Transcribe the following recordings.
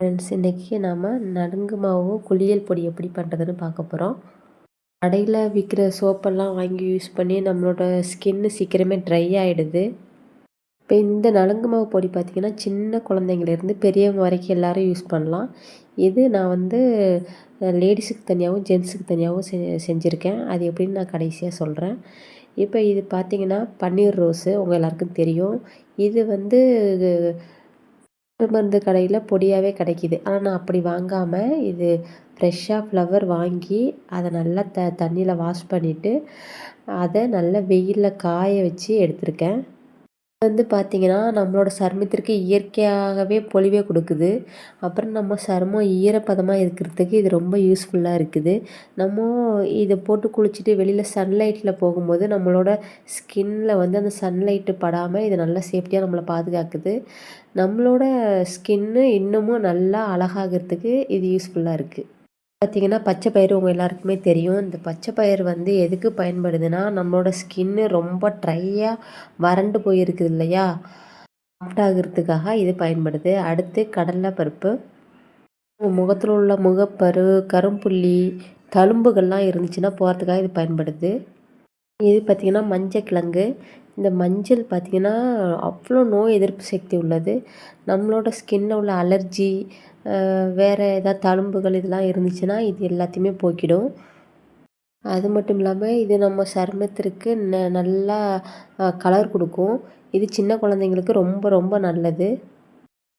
Friends இன்றைக்கி நாம் நடுங்கு மாவு குளியல் பொடி எப்படி பண்ணுறதுன்னு பார்க்க போகிறோம் கடையில் விற்கிற சோப்பெல்லாம் வாங்கி யூஸ் பண்ணி நம்மளோட ஸ்கின்னு சீக்கிரமே ட்ரை ஆகிடுது இப்போ இந்த நலுங்கு மாவு பொடி பார்த்திங்கன்னா சின்ன குழந்தைங்கலேருந்து பெரியவங்க வரைக்கும் எல்லோரும் யூஸ் பண்ணலாம். இது நான் வந்து லேடிஸுக்கு தனியாகவும் ஜென்ஸுக்கு தனியாகவும் செ செஞ்சுருக்கேன். அது எப்படின்னு நான் கடைசியாக சொல்கிறேன் இப்போ இது பார்த்திங்கன்னா பன்னீர் ரோஸு உங்கள் எல்லாருக்கும் தெரியும். இது வந்து மருந்து கடையில் பொடியாகவே கிடைக்கிது. ஆனால் நான் அப்படி வாங்காமல் இது ஃப்ரெஷ்ஷாக ஃப்ளவர் வாங்கி அதை நல்லா த தண்ணியில் வாஷ் பண்ணிவிட்டு அதை நல்லா வெயிலில் காய வச்சு எடுத்திருக்கேன். வந்து பார்த்திங்கன்னா நம்மளோட சருமத்திற்கு இயற்கையாகவே பொலிவே கொடுக்குது. அப்புறம் நம்ம சருமம் ஈரப்பதமாக இருக்கிறதுக்கு இது ரொம்ப யூஸ்ஃபுல்லாக இருக்குது. நம்ம இதை போட்டு குளிச்சுட்டு வெளியில் சன்லைட்டில் போகும்போது நம்மளோட ஸ்கின்னில் வந்து அந்த சன்லைட்டு படாமல் இது நல்லா சேஃப்டியாக நம்மளை பாதுகாக்குது. நம்மளோட ஸ்கின்னு இன்னமும் நல்லா அழகாகிறதுக்கு இது யூஸ்ஃபுல்லாக இருக்குது பார்த்திங்கன்னா பச்சை பயிறு உங்கள் எல்லாருக்குமே தெரியும். இந்த பச்சை பயிறு வந்து எதுக்கு பயன்படுதுன்னா நம்மளோட ஸ்கின்னு ரொம்ப ட்ரையாக வறண்டு போயிருக்குது இல்லையா? சாஃப்ட் ஆகிறதுக்காக இது பயன்படுது. அடுத்து கடலை பருப்பு முகத்தில் உள்ள முகப்பரு கரும்புள்ளி தழும்புகள்லாம் இருந்துச்சுன்னா போகிறதுக்காக இது பயன்படுது. இது பார்த்திங்கன்னா மஞ்சள் கிழங்கு இந்த மஞ்சள் பார்த்திங்கன்னா அவ்வளோ நோய் எதிர்ப்பு சக்தி உள்ளது. நம்மளோட ஸ்கின்னில் உள்ள அலர்ஜி வேறு ஏதாவது தழும்புகள் இதெல்லாம் இருந்துச்சுன்னா இது எல்லாத்தையுமே போக்கிடும். அது மட்டும் இல்லாமல் இது நம்ம சருமத்திற்கு ந நல்லா கலர் கொடுக்கும். இது சின்ன குழந்தைங்களுக்கு ரொம்ப ரொம்ப நல்லது.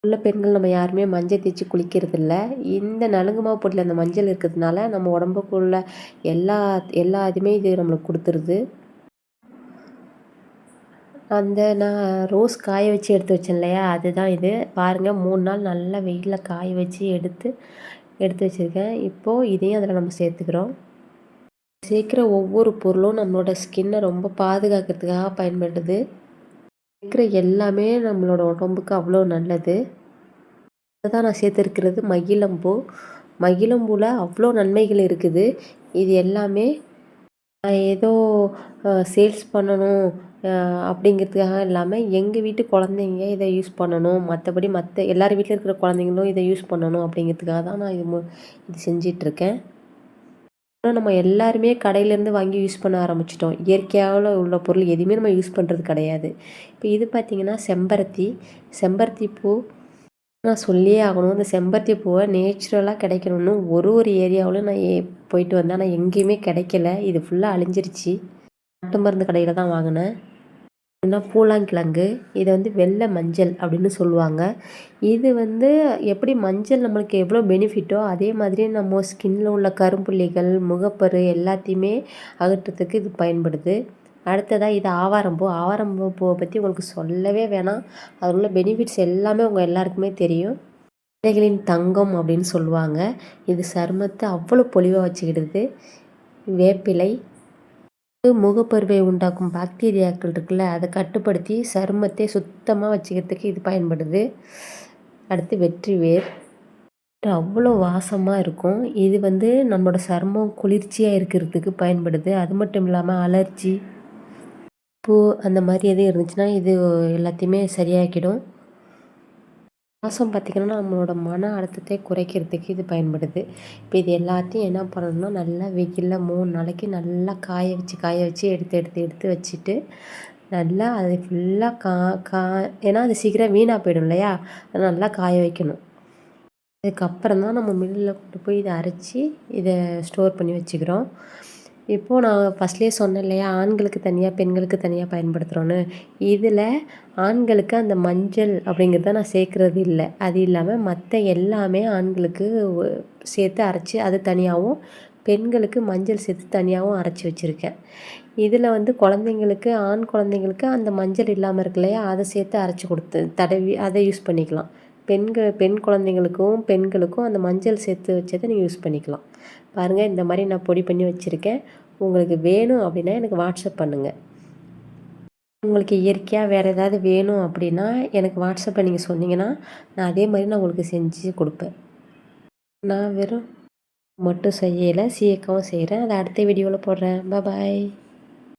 உள்ள பெண்கள் நம்ம யாருமே மஞ்சள் தேய்ச்சி குளிக்கிறதில்ல. இந்த நலுங்கு மாவு பொட்டில் அந்த மஞ்சள் இருக்கிறதுனால நம்ம உடம்புக்குள்ள எல்லா எல்லா இதுவுமே இது நம்மளுக்கு கொடுத்துருது. அந்த நான் ரோஸ் காய வச்சு எடுத்து வச்சேன் இல்லையா? அதுதான் இது. பாருங்கள் மூணு நாள் நல்லா வெயிலில் காய வச்சு எடுத்து எடுத்து வச்சுருக்கேன். இப்போது இதையும் அதில் நம்ம சேர்த்துக்கிறோம். சேர்க்குற ஒவ்வொரு பொருளும் நம்மளோட ஸ்கின்னை ரொம்ப பாதுகாக்கிறதுக்காக பயன்படுது. சேர்க்குற எல்லாமே நம்மளோட உடம்புக்கு அவ்வளோ நல்லது. தான் நான் சேர்த்துருக்கிறது. மகிழம்பூ. மகிழம்பூவில் அவ்வளோ நன்மைகள் இருக்குது. இது எல்லாமே ஏதோ சேல்ஸ் பண்ணணும் அப்படிங்கிறதுக்காக இல்லாமல் எங்கள் வீட்டு குழந்தைங்க இதை யூஸ் பண்ணணும். மற்றபடி மற்ற எல்லார் வீட்டில் இருக்கிற குழந்தைங்களும் இதை யூஸ் பண்ணணும் அப்படிங்கிறதுக்காக தான் நான் இது மு இது செஞ்சிட்ருக்கேன். ஆனால் நம்ம எல்லாருமே கடையிலேருந்து வாங்கி யூஸ் பண்ண ஆரம்பிச்சிட்டோம். இயற்கையாக உள்ள பொருள் எதுவுமே நம்ம யூஸ் பண்ணுறது கிடையாது. இப்போ இது பார்த்திங்கன்னா செம்பருத்தி. செம்பருத்தி பூ நான் சொல்லியே ஆகணும். இந்த செம்பருத்தி பூவை நேச்சுரலாக கிடைக்கணும்னு ஒரு ஒரு ஏரியாவிலும் நான் ஏ போயிட்டு வந்தேன். ஆனால் எங்கேயுமே கிடைக்கல. இது ஃபுல்லாக அழிஞ்சிருச்சு. நாட்டு மருந்து கடையில் தான் வாங்கினேன். என்ன பூலாங்கிழங்கு இதை வந்து வெள்ளை மஞ்சள் அப்படின்னு சொல்லுவாங்க. இது வந்து எப்படி மஞ்சள் நம்மளுக்கு எவ்வளோ பெனிஃபிட்டோ அதே மாதிரி நம்ம ஸ்கின்னில் உள்ள கரும்புள்ளிகள் முகப்பரு எல்லாத்தையுமே அகற்றுறதுக்கு இது பயன்படுது. அடுத்ததாக இது ஆவாரம்பூ ஆவாரம்பூ பூவை பற்றி உங்களுக்கு சொல்லவே வேணாம். அதில் உள்ள பெனிஃபிட்ஸ் எல்லாமே உங்கள் எல்லாருக்குமே தெரியும். இலைகளின் தங்கம் அப்படின்னு சொல்லுவாங்க. இது சருமத்தை அவ்வளோ பொலிவாக வச்சுக்கிடுது. வேப்பிலை முகப்பருவை உண்டாக்கும் பாக்டீரியாக்கள் இருக்குல்ல அதை கட்டுப்படுத்தி சருமத்தை சுத்தமாக வச்சுக்கிறதுக்கு இது பயன்படுது. அடுத்து வெற்றி வேர். அவ்வளோ வாசமாக இருக்கும். இது வந்து நம்மளோட சருமம் குளிர்ச்சியாக இருக்கிறதுக்கு பயன்படுது. அது மட்டும் இல்லாமல் அலர்ஜி பூ அந்த மாதிரி எதுவும் இருந்துச்சுன்னா இது எல்லாத்தையுமே சரியாக்கிடும். சுவாசம் பார்த்திங்கன்னா நம்மளோட மன அழுத்தத்தை குறைக்கிறதுக்கு இது பயன்படுது. இப்போ இது எல்லாத்தையும் என்ன பண்ணணும்னா நல்லா வெயிலில் மூணு நாளைக்கு நல்லா காய வச்சு காய வச்சு எடுத்து எடுத்து எடுத்து வச்சுட்டு நல்லா அது ஃபுல்லாக கா கா ஏன்னா அது சீக்கிரம் வீணாக போயிடும் இல்லையா? அதை நல்லா காய வைக்கணும். அதுக்கப்புறம் தான் நம்ம மில்லில் கொண்டு போய் இதை அரைச்சி இதை ஸ்டோர் பண்ணி வச்சுக்கிறோம். இப்போது நான் ஃபஸ்ட்லேயே சொன்னேன் இல்லையா ஆண்களுக்கு தனியாக பெண்களுக்கு தனியாக பயன்படுத்துகிறோன்னு இதில் ஆண்களுக்கு அந்த மஞ்சள் அப்படிங்கிறத நான் சேர்க்குறது இல்லை. அது இல்லாமல் மற்ற எல்லாமே ஆண்களுக்கு சேர்த்து அரைச்சி அது தனியாகவும் பெண்களுக்கு மஞ்சள் சேர்த்து தனியாகவும் அரைச்சி வச்சுருக்கேன். இதில் வந்து குழந்தைங்களுக்கு ஆண் குழந்தைங்களுக்கு அந்த மஞ்சள் இல்லாமல் இருக்கு இல்லையா அதை சேர்த்து அரைச்சி கொடுத்து தடவி அதை யூஸ் பண்ணிக்கலாம். பெண்கள் பெண் குழந்தைங்களுக்கும் பெண்களுக்கும் அந்த மஞ்சள் சேர்த்து வச்சதை நீங்கள் யூஸ் பண்ணிக்கலாம். பாருங்கள் இந்த மாதிரி நான் பொடி பண்ணி வச்சுருக்கேன். உங்களுக்கு வேணும் அப்படின்னா எனக்கு வாட்ஸ்அப் பண்ணுங்கள் உங்களுக்கு இயற்கையாக வேறு ஏதாவது வேணும் அப்படின்னா எனக்கு வாட்ஸ்அப்பில் நீங்கள் சொன்னீங்கன்னா நான் அதே மாதிரி நான் உங்களுக்கு செஞ்சு கொடுப்பேன். நான் வெறும் மட்டும் செய்யலை சீக்காவும் செய்கிறேன் அதை அடுத்த வீடியோவில் போடுறேன். பாய்